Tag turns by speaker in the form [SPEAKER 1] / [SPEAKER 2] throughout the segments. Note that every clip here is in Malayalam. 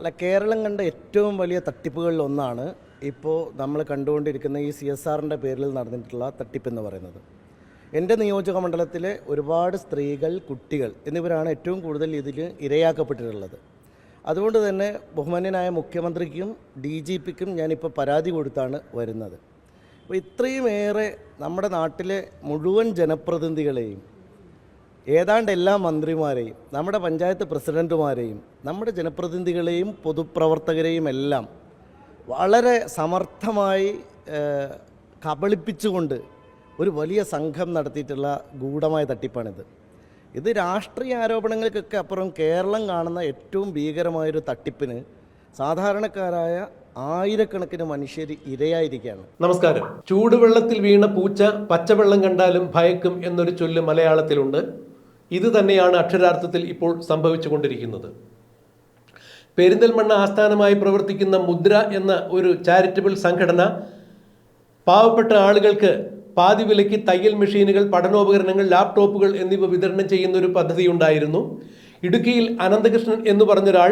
[SPEAKER 1] അല്ല കേരളം കണ്ട ഏറ്റവും വലിയ തട്ടിപ്പുകളിൽ ഒന്നാണ് ഇപ്പോൾ നമ്മൾ കണ്ടുകൊണ്ടിരിക്കുന്ന ഈ സി എസ് ആറിന്റെ പേരിൽ നടന്നിട്ടുള്ള തട്ടിപ്പെന്ന് പറയുന്നത്. എന്റെ നിയോജക മണ്ഡലത്തിലെ ഒരുപാട് സ്ത്രീകൾ കുട്ടികൾ എന്നിവരാണ് ഏറ്റവും കൂടുതൽ ഇതിൽ ഇരയാക്കപ്പെട്ടിട്ടുള്ളത്. അതുകൊണ്ട് തന്നെ ബഹുമാന്യനായ മുഖ്യമന്ത്രിക്കും ഡി ജി പിക്കും ഞാനിപ്പോൾ പരാതി കൊടുത്താണ് വരുന്നത്. അപ്പോൾ ഇത്രയുമേറെ നമ്മുടെ നാട്ടിലെ മുഴുവൻ ജനപ്രതിനിധികളെയും ഏതാണ്ട് എല്ലാ മന്ത്രിമാരെയും നമ്മുടെ പഞ്ചായത്ത് പ്രസിഡന്റുമാരെയും നമ്മുടെ ജനപ്രതിനിധികളെയും പൊതുപ്രവർത്തകരെയും എല്ലാം വളരെ സമർത്ഥമായി കബളിപ്പിച്ചുകൊണ്ട് ഒരു വലിയ സംഘം നടത്തിയിട്ടുള്ള ഗൂഢമായ തട്ടിപ്പാണിത്. ഇത് രാഷ്ട്രീയ ആരോപണങ്ങൾക്കൊക്കെ അപ്പുറം കേരളം കാണുന്ന ഏറ്റവും ഭീകരമായൊരു തട്ടിപ്പിന് സാധാരണക്കാരായ ആയിരക്കണക്കിന് മനുഷ്യർ ഇരയായിരിക്കുകയാണ്.
[SPEAKER 2] നമസ്കാരം. ചൂടുവെള്ളത്തിൽ വീണ പൂച്ച പച്ചവെള്ളം കണ്ടാലും ഭയക്കും എന്നൊരു ചൊല്ല് മലയാളത്തിലുണ്ട്. ഇത് തന്നെയാണ് അക്ഷരാർത്ഥത്തിൽ ഇപ്പോൾ സംഭവിച്ചുകൊണ്ടിരിക്കുന്നത്. പെരിന്തൽമണ്ണ ആസ്ഥാനമായി പ്രവർത്തിക്കുന്ന മുദ്ര എന്ന ഒരു ചാരിറ്റബിൾ സംഘടന പാവപ്പെട്ട ആളുകൾക്ക് പാതി വിലയ്ക്ക് തയ്യൽ മെഷീനുകൾ പഠനോപകരണങ്ങൾ ലാപ്ടോപ്പുകൾ എന്നിവ വിതരണം ചെയ്യുന്ന ഒരു പദ്ധതി ഉണ്ടായിരുന്നു ഇടുക്കിയിൽ അനന്തകൃഷ്ണൻ എന്ന് പറഞ്ഞൊരാൾ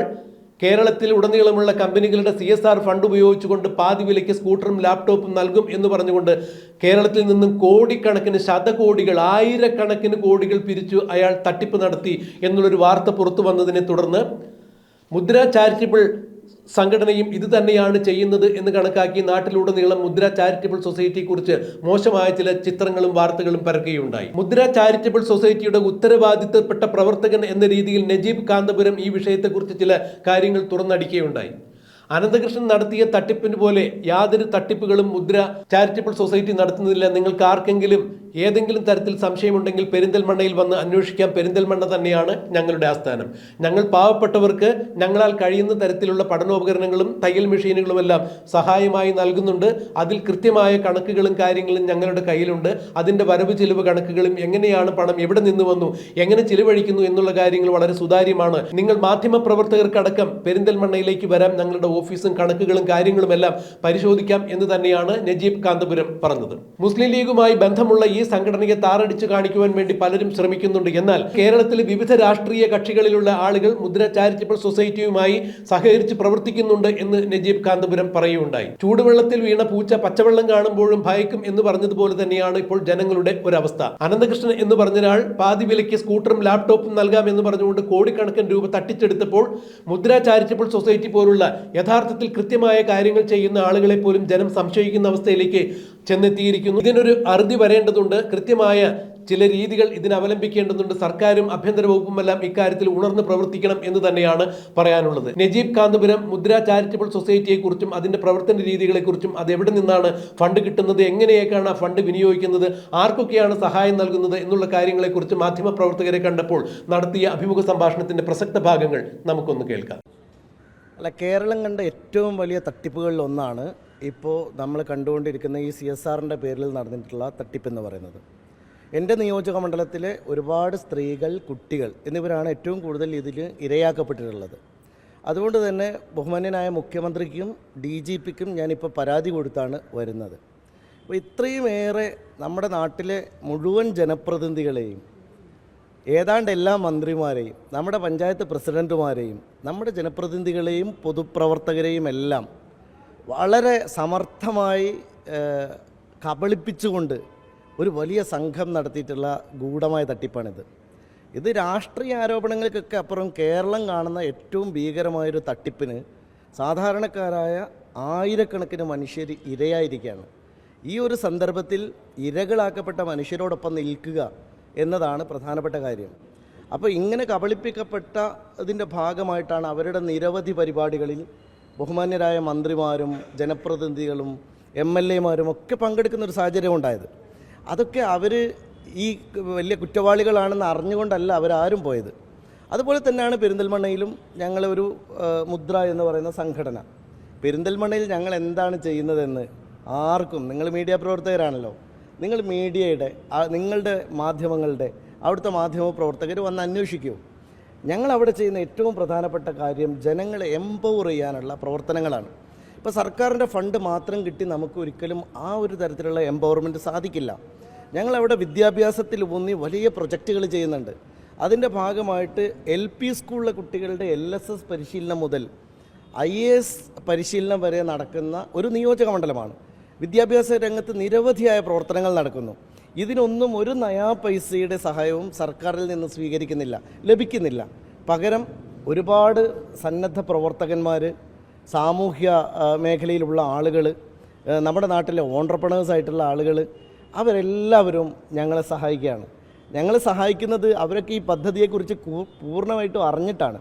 [SPEAKER 2] കേരളത്തിൽ ഉടനീളമുള്ള കമ്പനികളുടെ സി എസ് ആർ ഫണ്ട് ഉപയോഗിച്ചുകൊണ്ട് പാതി വിലയ്ക്ക് സ്കൂട്ടറും ലാപ്ടോപ്പും നൽകും എന്ന് പറഞ്ഞുകൊണ്ട് കേരളത്തിൽ നിന്നും കോടിക്കണക്കിന് ശതകോടികൾ ആയിരക്കണക്കിന് കോടികൾ പിരിച്ചു അയാൾ തട്ടിപ്പ് നടത്തി എന്നുള്ളൊരു വാർത്ത പുറത്തു വന്നതിനെ തുടർന്ന് മുദ്ര ചാരിറ്റബിൾ സംഘടനയും ഇത് തന്നെയാണ് ചെയ്യുന്നത് എന്ന് കണക്കാക്കി നാട്ടിലുടനീളം മുദ്ര ചാരിറ്റബിൾ സൊസൈറ്റിയെക്കുറിച്ച് മോശമായ ചില ചിത്രങ്ങളും വാർത്തകളും പരക്കുകയുണ്ടായി. മുദ്ര ചാരിറ്റബിൾ സൊസൈറ്റിയുടെ ഉത്തരവാദിത്തപ്പെട്ട പ്രവർത്തകൻ എന്ന രീതിയിൽ നജീബ് കാന്തപുരം ഈ വിഷയത്തെക്കുറിച്ച് ചില കാര്യങ്ങൾ തുറന്നടിക്കുകയുണ്ടായി. അനന്തകൃഷ്ണൻ നടത്തിയ തട്ടിപ്പിന് പോലെ യാതൊരു തട്ടിപ്പുകളും മുദ്ര ചാരിറ്റബിൾ സൊസൈറ്റി നടത്തുന്നില്ല. നിങ്ങൾക്ക് ആർക്കെങ്കിലും ഏതെങ്കിലും തരത്തിൽ സംശയമുണ്ടെങ്കിൽ പെരിന്തൽമണ്ണയിൽ വന്ന് അന്വേഷിക്കാം. പെരിന്തൽമണ്ണ തന്നെയാണ് ഞങ്ങളുടെ ആസ്ഥാനം. ഞങ്ങൾ പാവപ്പെട്ടവർക്ക് ഞങ്ങളാൽ കഴിയുന്ന തരത്തിലുള്ള പഠനോപകരണങ്ങളും തയ്യൽ മെഷീനുകളും എല്ലാം സഹായമായി നൽകുന്നുണ്ട്. അതിൽ കൃത്യമായ കണക്കുകളും കാര്യങ്ങളും ഞങ്ങളുടെ കയ്യിലുണ്ട്. അതിന്റെ വരവ് ചിലവ് കണക്കുകളും എങ്ങനെയാണ് പണം എവിടെ നിന്ന് വന്നു എങ്ങനെ ചിലവഴിക്കുന്നു എന്നുള്ള കാര്യങ്ങൾ വളരെ സുതാര്യമാണ്. നിങ്ങൾ മാധ്യമ പ്രവർത്തകർക്കടക്കം പെരിന്തൽമണ്ണയിലേക്ക് വരാം. ഞങ്ങളുടെ ഓഫീസും കണക്കുകളും കാര്യങ്ങളും എല്ലാം പരിശോധിക്കാം എന്ന് തന്നെയാണ് നജീബ് കാന്തപുരം പറഞ്ഞത്. മുസ്ലിം ലീഗുമായി ബന്ധമുള്ള ഈ സംഘടനയെ താറടിച്ചു കാണിക്കുവാൻ വേണ്ടി പലരും ശ്രമിക്കുന്നുണ്ട്. എന്നാൽ കേരളത്തിലെ വിവിധ രാഷ്ട്രീയ കക്ഷികളിലുള്ള ആളുകൾ മുദ്ര ചാരിറ്റബിൾ സൊസൈറ്റിയുമായി സഹകരിച്ച് പ്രവർത്തിക്കുന്നുണ്ട് എന്ന് നജീബ് കാന്തപുരം പറയുകയുണ്ടായി. ചൂടുവെള്ളത്തിൽ വീണ പൂച്ച പച്ചവെള്ളം കാണുമ്പോഴും ഭയക്കും എന്ന് പറഞ്ഞതുപോലെ തന്നെയാണ് ഇപ്പോൾ ജനങ്ങളുടെ ഒരവസ്ഥ. അനന്തകൃഷ്ണൻ എന്ന് പറഞ്ഞൊരാൾ പാതി വിലയ്ക്ക് സ്കൂട്ടറും ലാപ്ടോപ്പും നൽകാം എന്ന് പറഞ്ഞുകൊണ്ട് കോടിക്കണക്കിന് രൂപ തട്ടിച്ചെടുത്തപ്പോൾ മുദ്ര ചാരിറ്റബിൾ സൊസൈറ്റി പോലുള്ള യഥാർത്ഥത്തിൽ കൃത്യമായ കാര്യങ്ങൾ ചെയ്യുന്ന ആളുകളെ പോലും ജനം സംശയിക്കുന്ന അവസ്ഥയിലേക്ക് ചെന്നെത്തിയിരിക്കുന്നു. ഇതിനൊരു അറുതി വരേണ്ടതുണ്ട്. കൃത്യമായ ചില രീതികൾ ഇതിന് അവലംബിക്കേണ്ടതുണ്ട്. സർക്കാരും ആഭ്യന്തര വകുപ്പുമെല്ലാം ഇക്കാര്യത്തിൽ ഉണർന്ന് പ്രവർത്തിക്കണം എന്ന് തന്നെയാണ് പറയാനുള്ളത്. നജീബ് കാന്തപുരം മുദ്ര ചാരിറ്റബിൾ സൊസൈറ്റിയെക്കുറിച്ചും അതിന്റെ പ്രവർത്തന രീതികളെക്കുറിച്ചും അത് എവിടെ നിന്നാണ് ഫണ്ട് കിട്ടുന്നത് എങ്ങനെയൊക്കെയാണ് ആ ഫണ്ട് വിനിയോഗിക്കുന്നത് ആർക്കൊക്കെയാണ് സഹായം നൽകുന്നത് എന്നുള്ള കാര്യങ്ങളെക്കുറിച്ച് മാധ്യമപ്രവർത്തകരെ കണ്ടപ്പോൾ നടത്തിയ അഭിമുഖ സംഭാഷണത്തിന്റെ പ്രസക്ത ഭാഗങ്ങൾ നമുക്കൊന്ന് കേൾക്കാം.
[SPEAKER 1] അല്ല കേരളം കണ്ട ഏറ്റവും വലിയ തട്ടിപ്പുകളിൽ ഒന്നാണ് ഇപ്പോൾ നമ്മൾ കണ്ടുകൊണ്ടിരിക്കുന്ന ഈ സി എസ് ആറിന്റെ പേരിൽ നടന്നിട്ടുള്ള തട്ടിപ്പെന്ന് പറയുന്നത്. എന്റെ നിയോജക മണ്ഡലത്തിലെ ഒരുപാട് സ്ത്രീകൾ കുട്ടികൾ എന്നിവരാണ് ഏറ്റവും കൂടുതൽ ഇതിൽ ഇരയാക്കപ്പെട്ടിട്ടുള്ളത്. അതുകൊണ്ട് തന്നെ ബഹുമാന്യനായ മുഖ്യമന്ത്രിക്കും ഡി ജി പിക്കും ഞാനിപ്പോൾ പരാതി കൊടുത്താണ് വരുന്നത്. അപ്പോൾ ഇത്രയുമേറെ നമ്മുടെ നാട്ടിലെ മുഴുവൻ ജനപ്രതിനിധികളെയും ഏതാണ്ട് എല്ലാ മന്ത്രിമാരെയും നമ്മുടെ പഞ്ചായത്ത് പ്രസിഡന്റുമാരെയും നമ്മുടെ ജനപ്രതിനിധികളെയും പൊതുപ്രവർത്തകരെയും എല്ലാം വളരെ സമർത്ഥമായി കബളിപ്പിച്ചുകൊണ്ട് ഒരു വലിയ സംഘം നടത്തിയിട്ടുള്ള ഗൂഢമായ തട്ടിപ്പാണിത്. ഇത് രാഷ്ട്രീയ ആരോപണങ്ങൾക്കൊക്കെ അപ്പുറം കേരളം കാണുന്ന ഏറ്റവും ഭീകരമായൊരു തട്ടിപ്പിന് സാധാരണക്കാരായ ആയിരക്കണക്കിന് മനുഷ്യർ ഇരയായിരിക്കുകയാണ്. ഈ ഒരു സന്ദർഭത്തിൽ ഇരകളാക്കപ്പെട്ട മനുഷ്യരോടൊപ്പം നിൽക്കുക എന്നതാണ് പ്രധാനപ്പെട്ട കാര്യം. അപ്പോൾ ഇങ്ങനെ കബളിപ്പിക്കപ്പെട്ട ഇതിന്റെ ഭാഗമായിട്ടാണ് അവരുടെ നിരവധി പരിപാടികളിൽ ബഹുമാന്യരായ മന്ത്രിമാരും ജനപ്രതിനിധികളും എം എൽ എമാരും ഒക്കെ പങ്കെടുക്കുന്ന ഒരു സാഹചര്യം ഉണ്ടായത്. അതൊക്കെ അവർ ഈ വലിയ കുറ്റവാളികളാണെന്ന് അറിഞ്ഞുകൊണ്ടല്ല അവരാരും പോയത്. അതുപോലെ തന്നെയാണ് പെരിന്തൽമണ്ണയിലും ഞങ്ങളൊരു മുദ്ര എന്ന് പറയുന്ന സംഘടന. പെരിന്തൽമണ്ണയിൽ ഞങ്ങൾ എന്താണ് ചെയ്യുന്നതെന്ന് ആർക്കും നിങ്ങൾ മീഡിയ പ്രവർത്തകരാണല്ലോ നിങ്ങൾ മീഡിയയുടെ നിങ്ങളുടെ മാധ്യമങ്ങളുടെ അവിടുത്തെ മാധ്യമ പ്രവർത്തകർ വന്ന് അന്വേഷിക്കൂ. ഞങ്ങൾ അവിടെ ചെയ്യുന്ന ഏറ്റവും പ്രധാനപ്പെട്ട കാര്യം ജനങ്ങളെ എംപവർ ചെയ്യാനുള്ള പ്രവർത്തനങ്ങളാണ്. ഇപ്പോൾ സർക്കാരിന്റെ ഫണ്ട് മാത്രം കിട്ടി നമുക്ക് ഒരിക്കലും ആ ഒരു തരത്തിലുള്ള എംപവർമെന്റ് സാധിക്കില്ല. ഞങ്ങളവിടെ വിദ്യാഭ്യാസത്തിൽ ഊന്നി വലിയ പ്രൊജക്റ്റുകൾ ചെയ്യുന്നുണ്ട്. അതിന്റെ ഭാഗമായിട്ട് എൽ പി സ്കൂളിലെ കുട്ടികളുടെ എൽ എസ് എസ് പരിശീലനം മുതൽ ഐ എ എസ് പരിശീലനം വരെ നടക്കുന്ന ഒരു നിയോജക മണ്ഡലമാണ്. വിദ്യാഭ്യാസ രംഗത്ത് നിരവധിയായ പ്രവർത്തനങ്ങൾ നടക്കുന്നു. ഇതിനൊന്നും ഒരു നയാ പൈസയുടെ സഹായവും സർക്കാരിൽ നിന്ന് സ്വീകരിക്കുന്നില്ല ലഭിക്കുന്നില്ല. പകരം ഒരുപാട് സന്നദ്ധ പ്രവർത്തകന്മാർ സാമൂഹ്യ മേഖലയിലുള്ള ആളുകൾ നമ്മുടെ നാട്ടിലെ ഓണ്ടർപ്രണേഴ്സ് ആയിട്ടുള്ള ആളുകൾ അവരെല്ലാവരും ഞങ്ങളെ സഹായിക്കുകയാണ്. ഞങ്ങളെ സഹായിക്കുന്നത് അവരൊക്കെ ഈ പദ്ധതിയെക്കുറിച്ച് പൂർണമായിട്ടും അറിഞ്ഞിട്ടാണ്.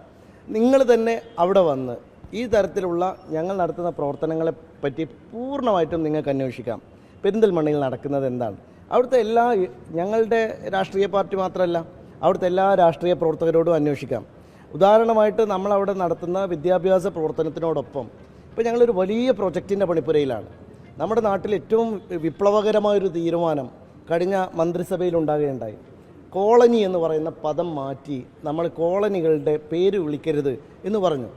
[SPEAKER 1] നിങ്ങൾ തന്നെ അവിടെ വന്ന് ഈ തരത്തിലുള്ള ഞങ്ങൾ നടത്തുന്ന പ്രവർത്തനങ്ങളെ പറ്റി പൂർണമായിട്ടും നിങ്ങൾക്ക് അന്വേഷിക്കാം. പെരിന്തൽമണ്ണയിൽ നടക്കുന്നത് എന്താണ്? അവിടുത്തെ എല്ലാ ഞങ്ങളുടെ രാഷ്ട്രീയ പാർട്ടി മാത്രമല്ല അവിടുത്തെ എല്ലാ രാഷ്ട്രീയ പ്രവർത്തകരോടും അന്വേഷിക്കാം. ഉദാഹരണമായിട്ട് നമ്മളവിടെ നടത്തുന്ന വിദ്യാഭ്യാസ പ്രവർത്തനത്തിനോടൊപ്പം ഇപ്പോൾ ഞങ്ങളൊരു വലിയ പ്രൊജക്റ്റിന്റെ പണിപ്പുരയിലാണ്. നമ്മുടെ നാട്ടിൽ ഏറ്റവും വിപ്ലവകരമായൊരു തീരുമാനം കഴിഞ്ഞ മന്ത്രിസഭയിൽ ഉണ്ടാകുകയുണ്ടായി. കോളനി എന്ന് പറയുന്ന പദം മാറ്റി നമ്മൾ കോളനികളുടെ പേര് വിളിക്കരുത് എന്ന് പറഞ്ഞു.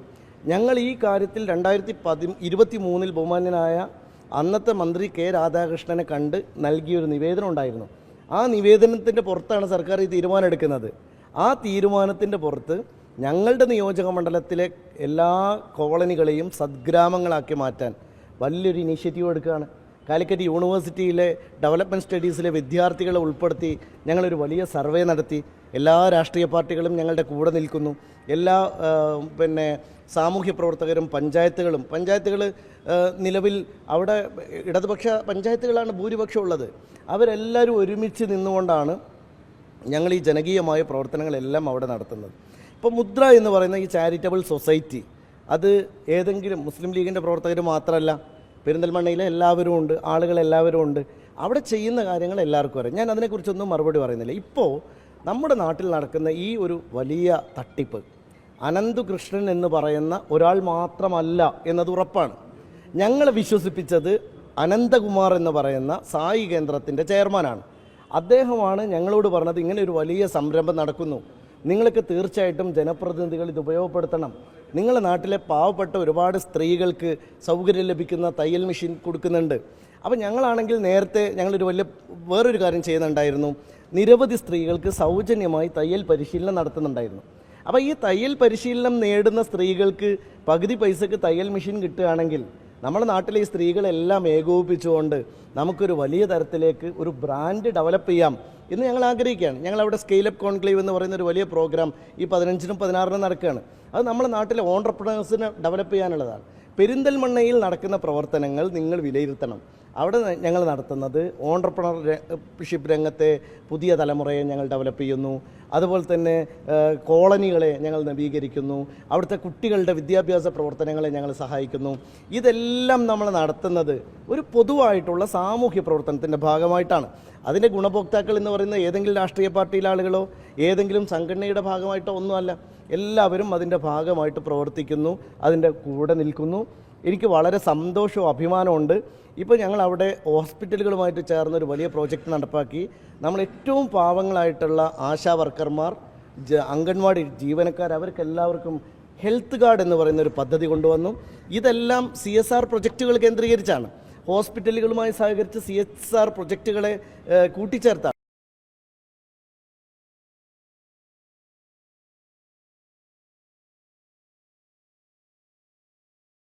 [SPEAKER 1] ഞങ്ങൾ ഈ കാര്യത്തിൽ രണ്ടായിരത്തി പതി ഇരുപത്തി മൂന്നിൽ ബഹുമാന്യനായ അന്നത്തെ മന്ത്രി കെ രാധാകൃഷ്ണനെ കണ്ട് നൽകിയൊരു നിവേദനം ഉണ്ടായിരുന്നു. ആ നിവേദനത്തിന്റെ പുറത്താണ് സർക്കാർ ഈ തീരുമാനം എടുക്കുന്നത് ആ തീരുമാനത്തിന്റെ പുറത്ത് ഞങ്ങളുടെ നിയോജക മണ്ഡലത്തിലെ എല്ലാ കോളനികളെയും സദ്ഗ്രാമങ്ങളാക്കി മാറ്റാൻ വലിയൊരു ഇനീഷ്യേറ്റീവ് എടുക്കുകയാണ്. കാലിക്കറ്റ് യൂണിവേഴ്സിറ്റിയിലെ ഡെവലപ്മെന്റ് സ്റ്റഡീസിലെ വിദ്യാർത്ഥികളെ ഉൾപ്പെടുത്തി ഞങ്ങളൊരു വലിയ സർവേ നടത്തി. എല്ലാ രാഷ്ട്രീയ പാർട്ടികളും ഞങ്ങളുടെ കൂടെ നിൽക്കുന്നു. എല്ലാ പിന്നെ സാമൂഹ്യ പ്രവർത്തകരും പഞ്ചായത്തുകളും പഞ്ചായത്തുകൾ നിലവിൽ അവിടെ ഇടതുപക്ഷ പഞ്ചായത്തുകളാണ് ഭൂരിപക്ഷം ഉള്ളത്. അവരെല്ലാവരും ഒരുമിച്ച് നിന്നുകൊണ്ടാണ് ഞങ്ങൾ ഈ ജനകീയമായ പ്രവർത്തനങ്ങളെല്ലാം അവിടെ നടത്തുന്നത്. ഇപ്പോൾ മുദ്ര എന്ന് പറയുന്ന ഈ ചാരിറ്റബിൾ സൊസൈറ്റി അത് ഏതെങ്കിലും മുസ്ലിം ലീഗിന്റെ പ്രവർത്തകർ മാത്രമല്ല പെരിന്തൽമണ്ണയിലെ എല്ലാവരും ഉണ്ട് ആളുകൾ എല്ലാവരും ഉണ്ട്. അവിടെ ചെയ്യുന്ന കാര്യങ്ങൾ എല്ലാവർക്കും അറിയാം. ഞാൻ അതിനെക്കുറിച്ചൊന്നും മറുപടി പറയുന്നില്ല. ഇപ്പോൾ നമ്മുടെ നാട്ടിൽ നടക്കുന്ന ഈ ഒരു വലിയ തട്ടിപ്പ് അനന്തുകൃഷ്ണൻ എന്ന് പറയുന്ന ഒരാൾ മാത്രമല്ല എന്നത് ഉറപ്പാണ്. ഞങ്ങൾ വിശ്വസിപ്പിച്ചത് അനന്തകുമാർ എന്ന് പറയുന്ന സായി കേന്ദ്രത്തിന്റെ ചെയർമാനാണ്. അദ്ദേഹമാണ് ഞങ്ങളോട് പറഞ്ഞത് ഇങ്ങനെ ഒരു വലിയ സംരംഭം നടക്കുന്നു. നിങ്ങൾക്ക് തീർച്ചയായിട്ടും ജനപ്രതിനിധികൾ ഇത് ഉപയോഗപ്പെടുത്തണം. നിങ്ങളുടെ നാട്ടിലെ പാവപ്പെട്ട ഒരുപാട് സ്ത്രീകൾക്ക് സൗകര്യം ലഭിക്കുന്ന തയ്യൽ മെഷീൻ കൊടുക്കുന്നുണ്ട്. അപ്പോൾ ഞങ്ങളാണെങ്കിൽ നേരത്തെ ഞങ്ങളൊരു വലിയ വേറൊരു കാര്യം ചെയ്യുന്നുണ്ടായിരുന്നു. നിരവധി സ്ത്രീകൾക്ക് സൗജന്യമായി തയ്യൽ പരിശീലനം നടത്തുന്നുണ്ടായിരുന്നു. അപ്പോൾ ഈ തയ്യൽ പരിശീലനം നേടുന്ന സ്ത്രീകൾക്ക് പകുതി പൈസക്ക് തയ്യൽ മെഷീൻ കിട്ടുകയാണെങ്കിൽ നമ്മുടെ നാട്ടിലെ ഈ സ്ത്രീകളെല്ലാം ഏകോപിപ്പിച്ചുകൊണ്ട് നമുക്കൊരു വലിയ തരത്തിലേക്ക് ഒരു ബ്രാൻഡ് ഡെവലപ്പ് ചെയ്യാം. എന്ന് ഞങ്ങൾ ആഗ്രഹിക്കുകയാണ്. ഞങ്ങൾ അവിടെ സ്കെയിലപ്പ് കോൺക്ലേവ് എന്ന് പറയുന്ന ഒരു വലിയ പ്രോഗ്രാം ഈ പതിനഞ്ചിനും പതിനാറിനും നടക്കുകയാണ്. അത് നമ്മുടെ നാട്ടിലെ ഓണ്ടർപ്രണേഴ്സിനെ ഡെവലപ്പ് ചെയ്യാനുള്ളതാണ്. പെരിന്തൽമണ്ണയിൽ നടക്കുന്ന പ്രവർത്തനങ്ങൾ നിങ്ങൾ വിലയിരുത്തണം. അവിടെ ഞങ്ങൾ നടത്തുന്നത് ഓണ്ടർപ്രണർഷിപ്പ് രംഗത്തെ പുതിയ തലമുറയെ ഞങ്ങൾ ഡെവലപ്പ് ചെയ്യുന്നു. അതുപോലെ തന്നെ കോളനികളെ ഞങ്ങൾ നവീകരിക്കുന്നു. അവിടുത്തെ കുട്ടികളുടെ വിദ്യാഭ്യാസ പ്രവർത്തനങ്ങളെ ഞങ്ങൾ സഹായിക്കുന്നു. ഇതെല്ലാം നമ്മൾ നടത്തുന്നത് ഒരു പൊതുവായിട്ടുള്ള സാമൂഹ്യ പ്രവർത്തനത്തിന്റെ ഭാഗമായിട്ടാണ്. അതിന്റെ ഗുണഭോക്താക്കൾ എന്ന് പറയുന്ന ഏതെങ്കിലും രാഷ്ട്രീയ പാർട്ടിയിലെ ആളുകളോ ഏതെങ്കിലും സംഘടനയുടെ ഭാഗമായിട്ടോ ഒന്നുമല്ല. എല്ലാവരും അതിന്റെ ഭാഗമായിട്ട് പ്രവർത്തിക്കുന്നു അതിന്റെ കൂടെ നിൽക്കുന്നു. എനിക്ക് വളരെ സന്തോഷവും അഭിമാനമുണ്ട് ഇപ്പോൾ ഞങ്ങൾ അവിടെ ഹോസ്പിറ്റലുകളുമായിട്ട് ചേർന്ന് ഒരു വലിയ പ്രോജക്റ്റ് നടപ്പാക്കി. നമ്മൾ ഏറ്റവും പാവങ്ങളായിട്ടുള്ള ആശാ വർക്കർമാർ അംഗൻവാടി ജീവനക്കാർ അവർക്കെല്ലാവർക്കും ഹെൽത്ത് കാർഡ് എന്ന് പറയുന്ന ഒരു പദ്ധതി കൊണ്ടുവന്നു. ഇതെല്ലാം സി എസ് ആർ പ്രൊജക്റ്റുകൾ കേന്ദ്രീകരിച്ചാണ്. ഹോസ്പിറ്റലുകളുമായി സഹകരിച്ച് സി എസ് ആർ പ്രൊജക്റ്റുകളെ കൂട്ടിച്ചേർത്താണ്